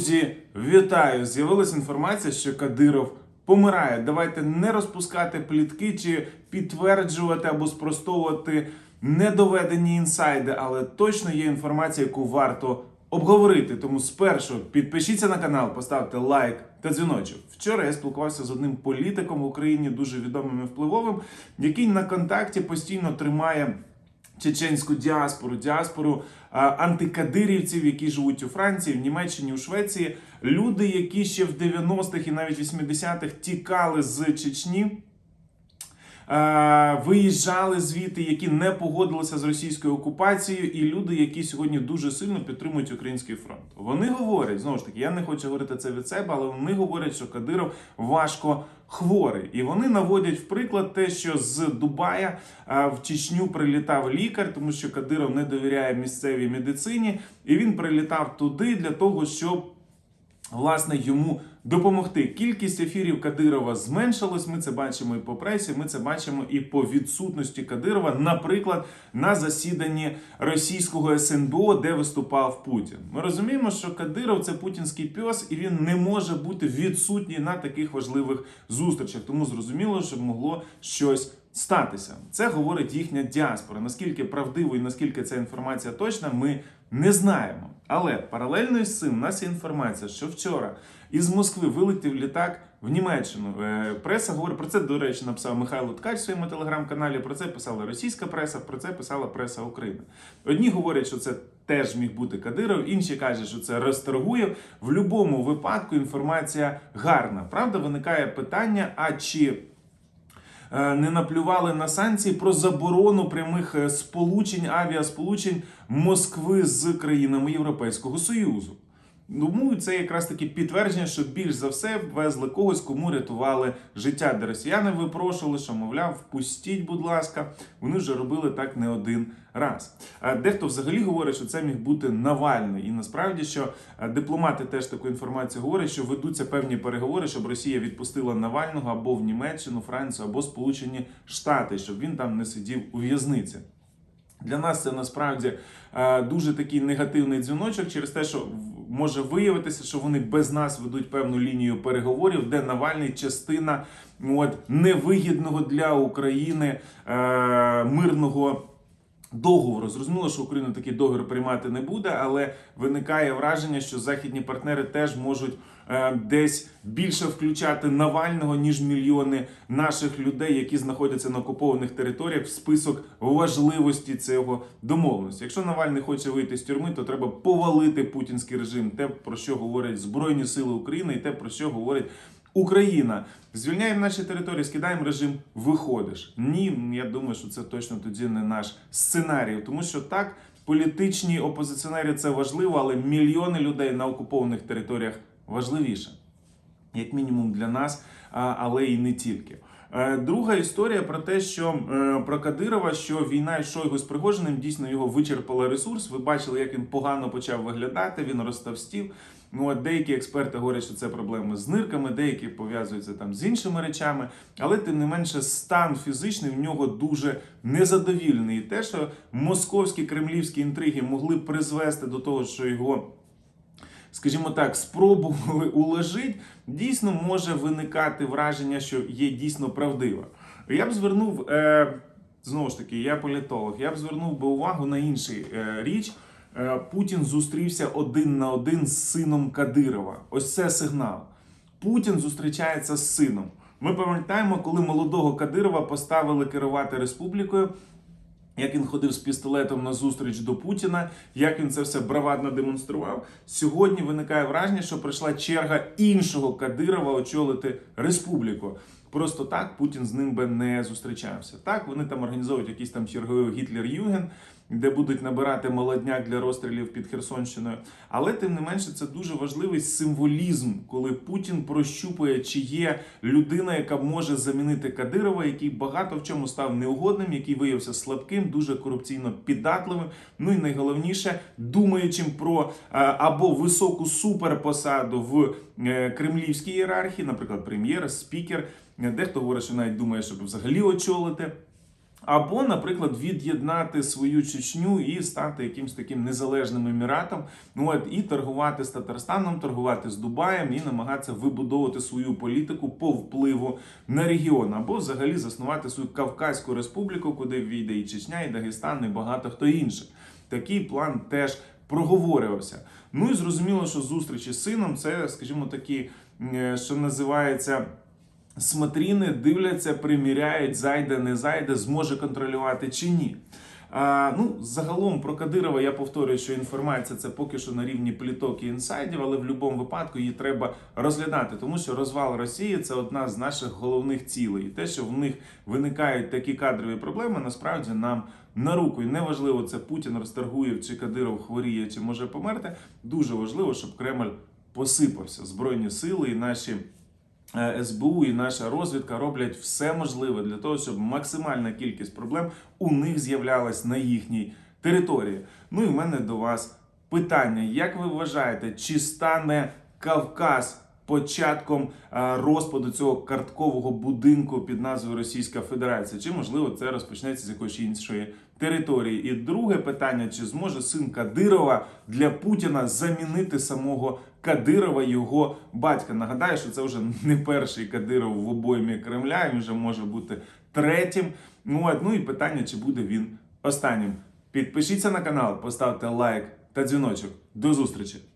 Друзі, вітаю! З'явилася інформація, що Кадиров помирає. Давайте не розпускати плітки чи підтверджувати або спростовувати недоведені інсайди, але точно є інформація, яку варто обговорити. Тому спершу підпишіться на канал, поставте лайк та дзвіночок. Вчора я спілкувався з одним політиком в Україні, дуже відомим і впливовим, який на контакті постійно тримає чеченську діаспору, діаспору антикадирівців, які живуть у Франції, в Німеччині, у Швеції. Люди, які ще в 90-х і навіть 80-х тікали з Чечні. е, Виїжджали звідти, які не погодилися з російською окупацією, і люди, які сьогодні дуже сильно підтримують український фронт. Вони говорять знову ж таки, я не хочу говорити це від себе, але вони говорять, що Кадиров важко хворий, і вони наводять в приклад те, що з Дубая в Чечню прилітав лікар, тому що Кадиров не довіряє місцевій медицині, і він прилітав туди для того, щоб власне йому допомогти. Кількість ефірів Кадирова зменшилась. Ми це бачимо і по пресі. Ми це бачимо і по відсутності Кадирова, наприклад, на засіданні російського СНБО, де виступав Путін. Ми розуміємо, що Кадиров це путінський пес, і він не може бути відсутній на таких важливих зустрічах. Тому зрозуміло, що могло щось. Статися це говорить їхня діаспора. Наскільки правдиво і наскільки ця інформація точна, ми не знаємо. Але паралельно з цим у нас є інформація, що вчора із Москви вилетів літак в Німеччину. Е, Преса говорить про це. До речі, написав Михайло Ткач в своєму телеграм-каналі. Про це писала російська преса, про це писала преса України. Одні говорять, що це теж міг бути Кадиров, інші кажуть, що це Расторгуєв. В будь-якому випадку інформація гарна. Правда, виникає питання: а чи не наплювали на санкції про заборону прямих е, сполучень, авіасполучень Москви з країнами Європейського Союзу. Тому це якраз таки підтвердження, що більш за все везли когось, кому рятували життя, де росіяни випрошували, що мовляв, впустіть, будь ласка. Вони вже робили так не один раз. Дехто взагалі говорить, що це міг бути Навальний, і насправді що дипломати теж таку інформацію говорять, що ведуться певні переговори, щоб Росія відпустила Навального або в Німеччину, Францію, або Сполучені Штати, щоб він там не сидів у в'язниці. Для нас це насправді дуже такий негативний дзвіночок через те, що може виявитися, що вони без нас ведуть певну лінію переговорів, де Навальний частина от, невигідного для України е, мирного. Договору зрозуміло, що Україна такий договір приймати не буде, але виникає враження, що західні партнери теж можуть е, десь більше включати Навального ніж мільйони наших людей, які знаходяться на окупованих територіях, в список важливості цього домовленості. Якщо Навальний хоче вийти з тюрми, то треба повалити путінський режим, те про що говорять Збройні Сили України, і те про що говорить Україна. Звільняємо наші території, скидаємо режим, виходиш. Ні, я думаю, що це точно тоді не наш сценарій, тому що так. Політичні опозиціонери це важливо, але мільйони людей на окупованих територіях важливіше як мінімум для нас, але і не тільки. Е, Друга історія про те, що е, про Кадирова, що війна Шойгу з Пригожиним дійсно його вичерпала ресурс. Ви бачили, як він погано почав виглядати. Він розтовстів. Ну, от деякі експерти говорять, що це проблеми з нирками, деякі пов'язуються там з іншими речами, але тим не менше стан фізичний в нього дуже незадовільний. І те, що московські кремлівські інтриги могли призвести до того, що його скажімо так, спробували уложити, дійсно може виникати враження, що є дійсно правдива. Я б звернув, е, знову ж таки, я політолог, я б звернув би увагу на іншу е, річ. Е, Путін зустрівся один на один з сином Кадирова. Ось це сигнал. Путін зустрічається з сином. Ми пам'ятаємо, коли молодого Кадирова поставили керувати республікою як він ходив з пістолетом на зустріч до Путіна, як він це все бравадно демонстрував. Сьогодні виникає враження, що прийшла черга іншого Кадирова очолити республіку. Просто так Путін з ним би не зустрічався. Так вони там організовують якийсь там черговий Гітлер-Юген, де будуть набирати молодняк для розстрілів під Херсонщиною. Але тим не менше це дуже важливий символізм, коли Путін прощупує, чи є людина, яка може замінити Кадирова, який багато в чому став неугодним, який виявився слабким, дуже корупційно піддатливим. Ну і найголовніше, думаючим про е, або високу суперпосаду в е, кремлівській ієрархії, наприклад, прем'єр, спікер. Дехто говорить, що навіть думає, щоб взагалі очолити. Або, наприклад, від'єднати свою Чечню і стати якимось таким незалежним еміратом, ну от і торгувати з Татарстаном, торгувати з Дубаєм і намагатися вибудовувати свою політику по впливу на регіон, або взагалі заснувати свою Кавказьку республіку, куди війде і Чечня, і Дагестан, і багато хто інший. Такий план теж проговорювався. Ну і зрозуміло, що зустрічі з сином це, скажімо, такі, е, що називається. Смотріни дивляться, приміряють, зайде, не зайде, зможе контролювати чи ні. А, ну, загалом про Кадирова я повторюю, що інформація це поки що на рівні пліток і інсайдів, але в будь-якому випадку її треба розглядати, тому що розвал Росії це одна з наших головних цілей. І те, що в них виникають такі кадрові проблеми, насправді нам на руку. І неважливо, це Путін Расторгуєв чи Кадиров хворіє, чи може померти. Дуже важливо, щоб Кремль посипався. Збройні сили і наші. Е, СБУ і наша розвідка роблять все можливе для того, щоб максимальна кількість проблем у них з'являлась на їхній території. Ну і в мене до вас питання: як ви вважаєте, чи стане Кавказ початком е, розпаду цього карткового будинку під назвою Російська Федерація? Чи можливо це розпочнеться з якоїсь іншої території? І друге питання: чи зможе син Кадирова для Путіна замінити самого Кадирова, його батька? Нагадаю, що це вже не перший Кадиров в обоймі Кремля, він вже може бути третім. Ну, ну і питання, чи буде він останнім. Підпишіться на канал, поставте лайк та дзвіночок. До зустрічі!